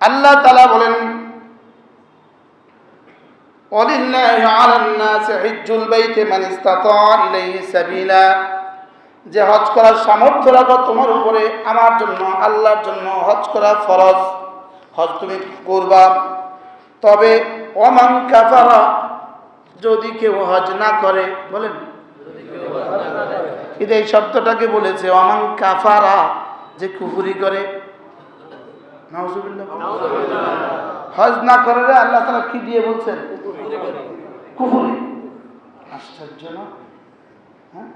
আল্লাহ তালা বলেন যে হজ করার সামর্থ্য রাখো তোমার উপরে, আমার জন্য, আল্লাহর জন্য হজ করা ফরজ। হজ তুমি করবা। তবে অমান কাফারা, যদি কেউ হজ না করে, বলেন। এই শব্দটাকে বলেছে অমান কাফারা, যে কুফুরি করে হজ না করে আল্লাহ তালা কি দিয়ে বলছেন? কুফুরি। আশ্চর্য না হ্যাঁ?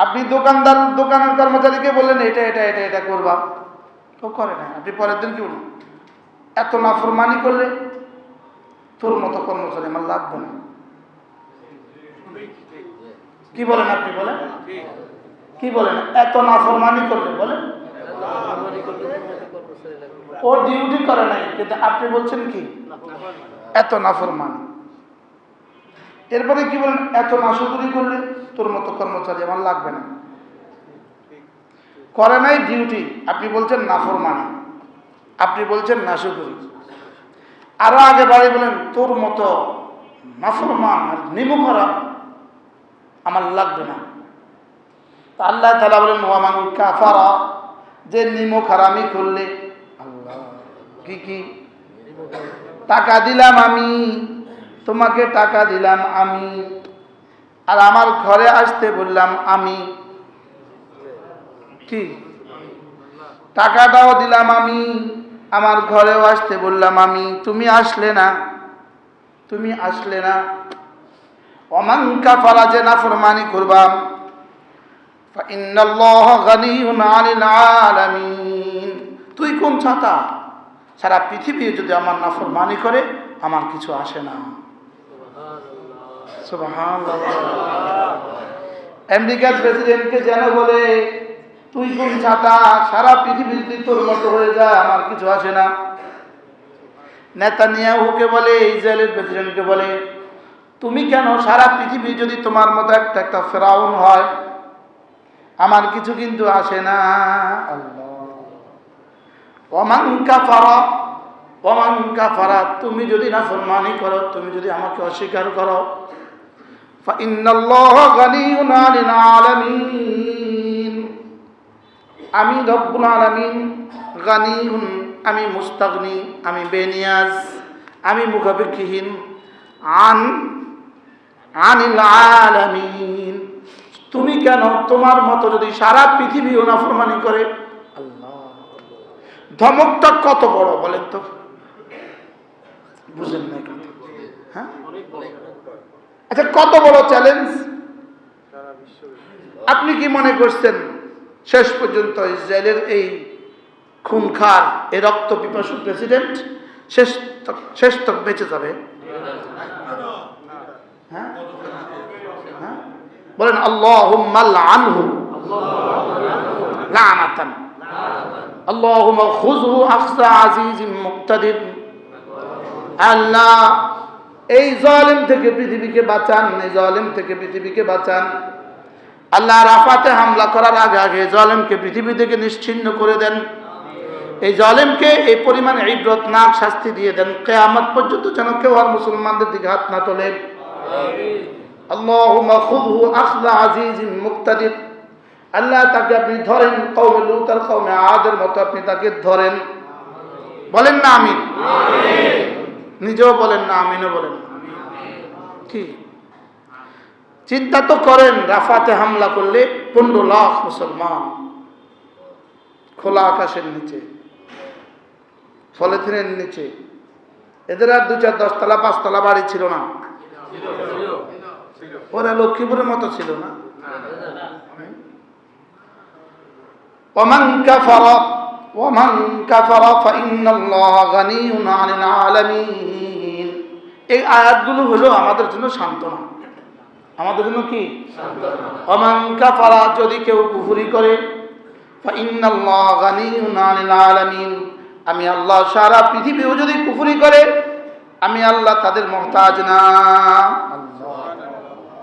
আপনি দোকানদার দোকানের কর্মচারীকে বললেন এটা এটা এটা এটা করবা। তো করে না আপনি পরের দিন কি বলুন? এত নাফরমানি করলে তোর মতো কর্মচারী আমার লাগবে না কি বলেন আপনি বলেন? কি বলেন? এত নাফরমানি করলে বলেন। ও ডিউটি করে নাই, কিন্তু আপনি বলছেন কি? এত নাফরমানি। এরপরে কি বলেন? এত নাশুকুরি করলে তোর মতো কর্মচারী আমার লাগবে না। করে নাই ডিউটি আপনি বলছেন নাফরমানি। আপনি বলছেন নাশুকুরি। আরও আগে বাড়ি বলেন, তোর মতো নাফরমান আর নিমু করা আমার লাগবে না। আল্লাহ তালা বলেন ওয়ামান কাফারা যে নিমো খারামি করলে কি কি? টাকা দিলাম আমি, তোমাকে টাকা দিলাম আমি। আর আমার ঘরে আসতে বললাম আমি। কি? টাকাটাও দিলাম আমি, আমার ঘরেও আসতে বললাম আমি। তুমি আসলে না, তুমি আসলে না। অমাঙ্কা ফলা যে না ফরমানি করবাম তুই কোন ছাতা? সারা পৃথিবী যদি আমার নাফরমানি করে, আমার কিছু আসে না। আমেরিকার প্রেসিডেন্টকে যেন বলে, তুই কোন ছাতা, সারা পৃথিবী যদি তোর মতো হয়ে যায় আমার কিছু আসে না। নেতানিয়াহুকে বলে, ইসরায়েলের প্রেসিডেন্টকে বলে, তুমি কেন সারা পৃথিবী যদি তোমার মতো একটা একটা ফেরাউন হয়, আমার কিছু কিন্তু আসে না। তুমি যদি না সম্মানই করো, তুমি যদি আমাকে অস্বীকার করো। আমি আমি মুস্তাগনি, আমি বেনিয়াজ, আমি মুখাপেক্ষিহীন। আন, আনিল আলামিন। তুমি কেন তোমার মতো যদি সারা পৃথিবী ওনাফরমানি করে ধমকটা কত বড় বলেন তো? বুঝেন না হ্যাঁ? আচ্ছা কত বড় চ্যালেঞ্জ আপনি কি মনে করছেন শেষ পর্যন্ত ইসরায়েলের এই খুনখার এ রক্ত পিপাসু প্রেসিডেন্ট শেষ শেষ তক বেঁচে যাবে? হ্যাঁ? হ্যাঁ? বলেন লানহু লানাতান। আল্লাহুম্মা খুযহু আখযা আজিজিম মুক্তাদির। আল্লাহ, এই জালিম থেকে পৃথিবীকে বাঁচান, এই জালিম থেকে পৃথিবীকে বাঁচান। আল্লাহ রাফাতে হামলা করার আগে আগে জালেমকে পৃথিবী থেকে নিশ্চিন্ন করে দেন। এই জালেমকে এই পরিমাণে ইব্রত নাক শাস্তি দিয়ে দেন। কেয়ামত পর্যন্ত যেন কেউ আর মুসলমানদের দিকে হাত না তোলে। আল্লাহুম্মা খুযহু আখযা আজিজিন মুক্তাদির। আল্লাহ তাকে আপনি ধরেন কওমে লূত আর কওমে আদের মতো আপনি তাকে ধরেন। বলেন না আমিন। নিজেও বলেন না আমিনও বলেন কি? চিন্তা তো করেন রাফাতে হামলা করলে পনেরো লাখ মুসলমান খোলা আকাশের নিচে পলিথিনের নিচে। এদের আর দু চার দশতলা পাঁচতলা বাড়ি ছিল না। ওরা লক্ষ্মীপুরের মতো ছিল না। ومن كفر ومن كفر فإن الله غني عن العالمين এই আয়াতগুলো হলো আমাদের জন্য সান্ত্বনা আমাদের জন্য কি অমান কাফারা যদি কেউ কুফুরি করে ফাইন্নাল্লাহ গানিউন আনিল আলামিন আমি আল্লাহ সারা পৃথিবীও যদি কুফুরি করে আমি আল্লাহ তাদের মহতাজ না আল্লাহ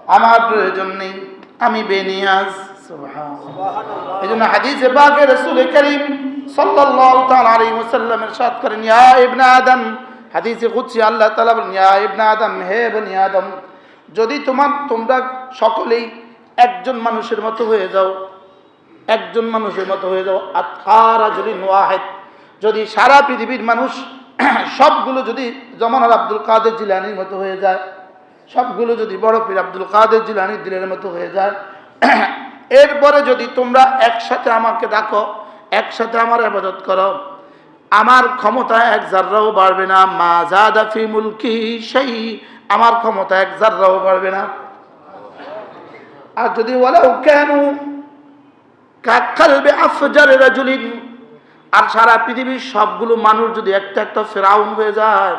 আমার প্রয়োজন নেই আমি বেনিয়াজ সুবহানাল্লাহ আল্লাহ যদি তোমার, তোমরা সকলেই একজন মানুষের মতো হয়ে যাও, একজন মানুষের মতো হয়ে যাও আতকারা যদি যদি সারা পৃথিবীর মানুষ সবগুলো যদি জমানার আব্দুল কাদের জিলানির মতো হয়ে যায়, সবগুলো যদি বড় পীর আব্দুল কাদের জিলানির দিলের মতো হয়ে যায় এরপরে যদি তোমরা একসাথে আমাকে ডাকো, একসাথে আমার আবাদত করো। আমার ক্ষমতা এক জাররাও বাড়বে না। মা জাদা ফি মুলকি সেই আমার ক্ষমতা এক জাররাও বাড়বে না। আর যদি বলেও কেন কাকালবে আফজারে রাজুলিন। আর সারা পৃথিবীর সবগুলো মানুষ যদি একটা একটা ফেরাউন হয়ে যায়,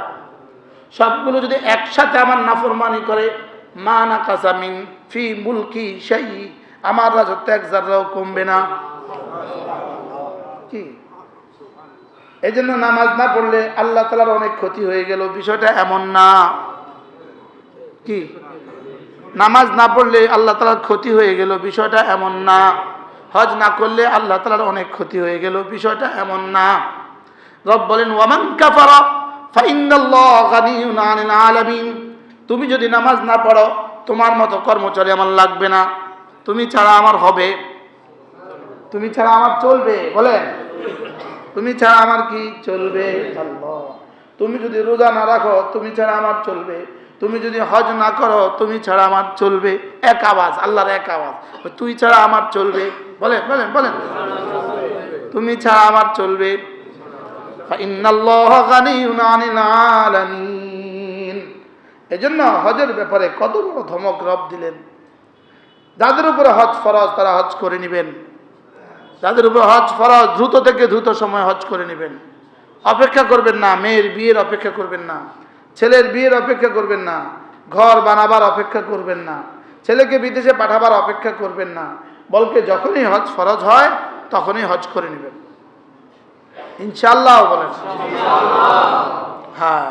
সবগুলো যদি একসাথে আমার নাফরমানি করে, মা না কাসামিন ফি মুলকি সেই আমার রাজত্ব এক জাররাও কমবে না। কি? এই জন্য নামাজ না পড়লে আল্লাহ তালার অনেক ক্ষতি হয়ে গেল। বিষয়টা এমন না। কি? নামাজ না পড়লে আল্লাহ তালার ক্ষতি হয়ে গেল। বিষয়টা এমন না। হজ না করলে আল্লাহ তালার অনেক ক্ষতি হয়ে গেল। বিষয়টা এমন না। রব বলেন, ওয়ামান কাফারা তুমি যদি নামাজ না পড়ো, তোমার মতো কর্মচারী আমার লাগবে না। তুমি ছাড়া আমার হবে। তুমি ছাড়া আমার চলবে, বলেন। তুমি ছাড়া আমার কি চলবে? তুমি যদি রোজা না রাখো, তুমি ছাড়া আমার চলবে। তুমি যদি হজ না করো, তুমি ছাড়া আমার চলবে। এক আওয়াজ, আল্লাহর এক আওয়াজ। তুই ছাড়া আমার চলবে। বলেন বলেন বলেন। তুমি ছাড়া আমার চলবে। এজন্য হজের ব্যাপারে কত বড় ধমক রব দিলেন। যাদের উপরে হজ ফরজ তারা হজ করে নেবেন যাদের উপর হজ ফরজ দ্রুত থেকে দ্রুত সময় হজ করে নেবেন অপেক্ষা করবেন না মেয়ের বিয়ের অপেক্ষা করবেন না ছেলের বিয়ের অপেক্ষা করবেন না ঘর বানাবার অপেক্ষা করবেন না ছেলেকে বিদেশে পাঠাবার অপেক্ষা করবেন না বলকে যখনই হজ ফরজ হয় তখনই হজ করে নেবেন ইনশাল্লাহ বলেন হ্যাঁ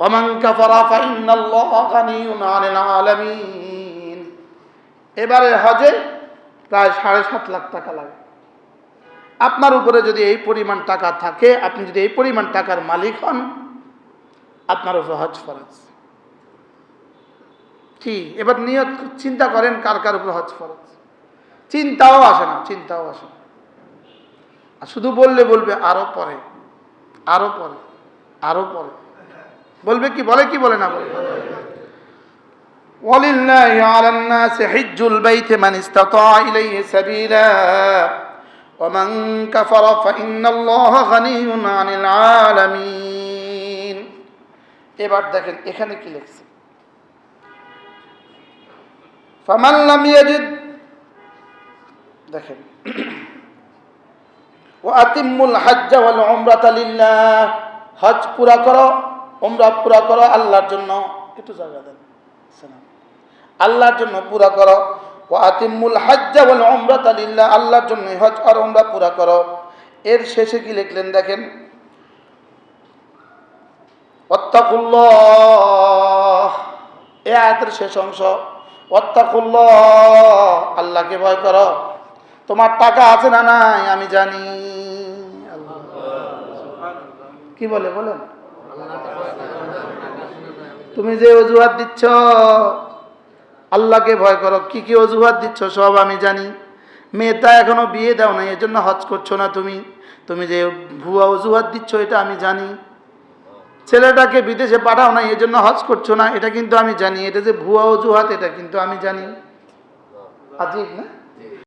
ومن كفر فإن الله غني عن العالمين এবারে হজে প্রায় সাড়ে সাত লাখ টাকা লাগে। আপনার উপরে যদি এই পরিমাণ টাকা থাকে, আপনি যদি এই পরিমাণ টাকার মালিক হন, আপনার উপরে হজ ফরজ। কি? এবার নিয়ত চিন্তা করেন কার কার উপরে হজ ফরজ। চিন্তাও আসে না, চিন্তাও আসে না। শুধু বললে বলবে, আরও পরে আরও পরে আরও পরে। বলবে কি, বলে কি, বলে না বলে। ولله على الناس حج البيت من استطاع إليه سبيلا ومن كفر فإن الله غني عن العالمين এবার দেখেন এখানে কি লিখছে ফামান লাম ইয়াজিদ দেখেন ও আতিমুল হজ্জ ওয়াল উমরাতা লিল্লাহ হজ পুরা করো উমরা পুরা করো আল্লাহর জন্য একটু জায়গা দেন সালাম আল্লাহর জন্য পুরা করো। ও আতিমুল হজ্জ ওয়াল উমরাতা লিল্লাহ, আল্লাহর জন্য হজ আর উমরা পুরা করো। এর শেষে কি লিখলেন দেখেন? অত্তাকুল্লাহ এ আয়াতের শেষ অংশ। অত্তাকুল্লাহ আল্লাহকে ভয় করো। তোমার টাকা আছে না নাই? আমি জানি। কি বলে, বলেন? তুমি যে অজুহাত দিচ্ছ, আল্লাহকে ভয় করো। কি কি অজুহাত দিচ্ছ, সব আমি জানি। মেয়েটা এখনও বিয়ে দাও না এর জন্য হজ করছ না তুমি। তুমি যে ভুয়া অজুহাত দিচ্ছ, এটা আমি জানি। ছেলেটাকে বিদেশে পাঠাও না জন্য হজ করছ না, এটা কিন্তু আমি জানি। এটা যে ভুয়া অজুহাত, এটা কিন্তু আমি জানি। আজিব না?